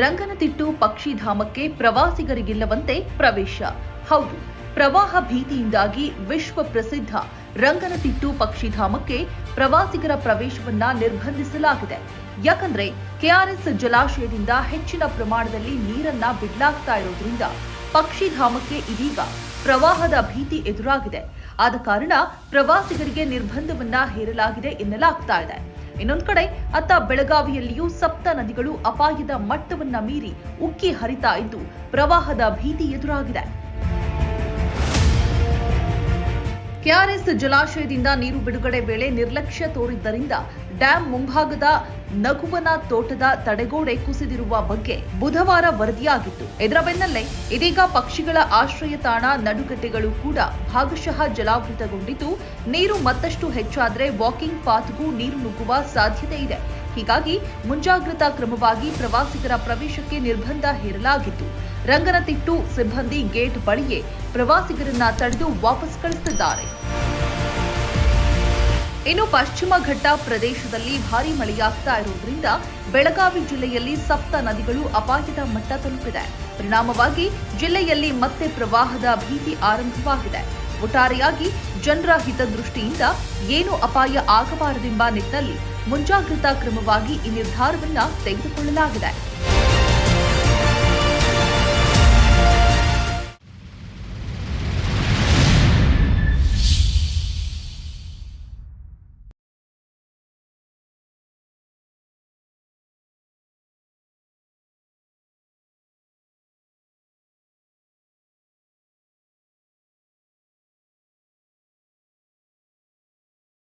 ರಂಗನತಿಟ್ಟು ಪಕ್ಷಿಧಾಮಕ್ಕೆ ಪ್ರವಾಸಿಗರಿಗಿಲ್ಲವಂತೆ ಪ್ರವೇಶ. ಹೌದು, ಪ್ರವಾಹ ಭೀತಿಯಿಂದಾಗಿ ವಿಶ್ವ ಪ್ರಸಿದ್ಧ ರಂಗನತಿಟ್ಟು ಪಕ್ಷಿಧಾಮಕ್ಕೆ ಪ್ರವಾಸಿಗರ ಪ್ರವೇಶವನ್ನ ನಿರ್ಬಂಧಿಸಲಾಗಿದೆ. ಯಾಕಂದ್ರೆ ಕೆಆರ್ಎಸ್ ಜಲಾಶಯದಿಂದ ಹೆಚ್ಚಿನ ಪ್ರಮಾಣದಲ್ಲಿ ನೀರನ್ನ ಬಿಡ್ಲಾಗ್ತಾ ಇರೋದ್ರಿಂದ ಪಕ್ಷಿಧಾಮಕ್ಕೆ ಇದೀಗ ಪ್ರವಾಹದ ಭೀತಿ ಎದುರಾಗಿದೆ. ಆದ ಕಾರಣ ಪ್ರವಾಸಿಗರಿಗೆ ನಿರ್ಬಂಧವನ್ನ ಹೇರಲಾಗಿದೆ ಎನ್ನಲಾಗ್ತಾ ಇದೆ. ಇನ್ನೊಂದ್ ಕಡೆ, ಅತ್ತ ಬೆಳಗಾವಿಯಲ್ಲಿಯೂ ಸಪ್ತ ನದಿಗಳು ಅಪಾಯದ ಮಟ್ಟವನ್ನ ಮೀರಿ ಉಕ್ಕಿ ಹರಿತಾ ಇದ್ದು, ಪ್ರವಾಹದ ಭೀತಿ ಎದುರಾಗಿದೆ. ಕೆಆರ್ಎಸ್ ಜಲಾಶಯದಿಂದ ನೀರು ಬಿಡುಗಡೆ ವೇಳೆ ನಿರ್ಲಕ್ಷ್ಯ ತೋರಿದ್ದರಿಂದ ಡ್ಯಾಂ ಮುಂಭಾಗದ ನಗುವನ ತೋಟದ ತಡೆಗೋಡೆ ಕುಸಿದಿರುವ ಬಗ್ಗೆ ಬುಧವಾರ ವರದಿಯಾಗಿತ್ತು. ಇದರ ಬೆನ್ನಲ್ಲೇ ಇದೀಗ ಪಕ್ಷಿಗಳ ಆಶ್ರಯ ತಾಣ ನಡುಗಡ್ಡೆಗಳು ಕೂಡ ಭಾಗಶಃ ಜಲಾವೃತಗೊಂಡಿದ್ದು, ನೀರು ಮತ್ತಷ್ಟು ಹೆಚ್ಚಾದರೆ ವಾಕಿಂಗ್ ಪಾತ್ಗೂ ನೀರು ನುಗ್ಗುವ ಸಾಧ್ಯತೆ ಇದೆ. ಹೀಗಾಗಿ ಮುಂಜಾಗ್ರತಾ ಕ್ರಮವಾಗಿ ಪ್ರವಾಸಿಗರ ಪ್ರವೇಶಕ್ಕೆ ನಿರ್ಬಂಧ ಹೇರಲಾಗಿತ್ತು. ರಂಗನತಿಟ್ಟು ಸಿಬ್ಬಂದಿ ಗೇಟ್ ಬಳಿಯೇ ಪ್ರವಾಸಿಗರನ್ನ ತಡೆದು ವಾಪಸ್ ಕಳಿಸುತ್ತಿದ್ದಾರೆ. ಇನ್ನು ಪಶ್ಚಿಮ ಘಟ್ಟ ಪ್ರದೇಶದಲ್ಲಿ ಭಾರಿ ಮಳೆಯಾಗ್ತಾ ಇರುವುದರಿಂದ ಬೆಳಗಾವಿ ಜಿಲ್ಲೆಯಲ್ಲಿ ಸಪ್ತ ನದಿಗಳು ಅಪಾಯದ ಮಟ್ಟ ತಲುಪಿದೆ. ಪರಿಣಾಮವಾಗಿ ಜಿಲ್ಲೆಯಲ್ಲಿ ಮತ್ತೆ ಪ್ರವಾಹದ ಭೀತಿ ಆರಂಭವಾಗಿದೆ. ಒಟ್ಟಾರೆಯಾಗಿ ಜನರ ಹಿತದೃಷ್ಟಿಯಿಂದ ಏನು ಅಪಾಯ ಆಗಬಾರದೆಂಬ ನಿಟ್ಟಿನಲ್ಲಿ ಮುಂಜಾಗ್ರತಾ ಕ್ರಮವಾಗಿ ಈ ನಿರ್ಧಾರವನ್ನು ತೆಗೆದುಕೊಳ್ಳಲಾಗಿದೆ.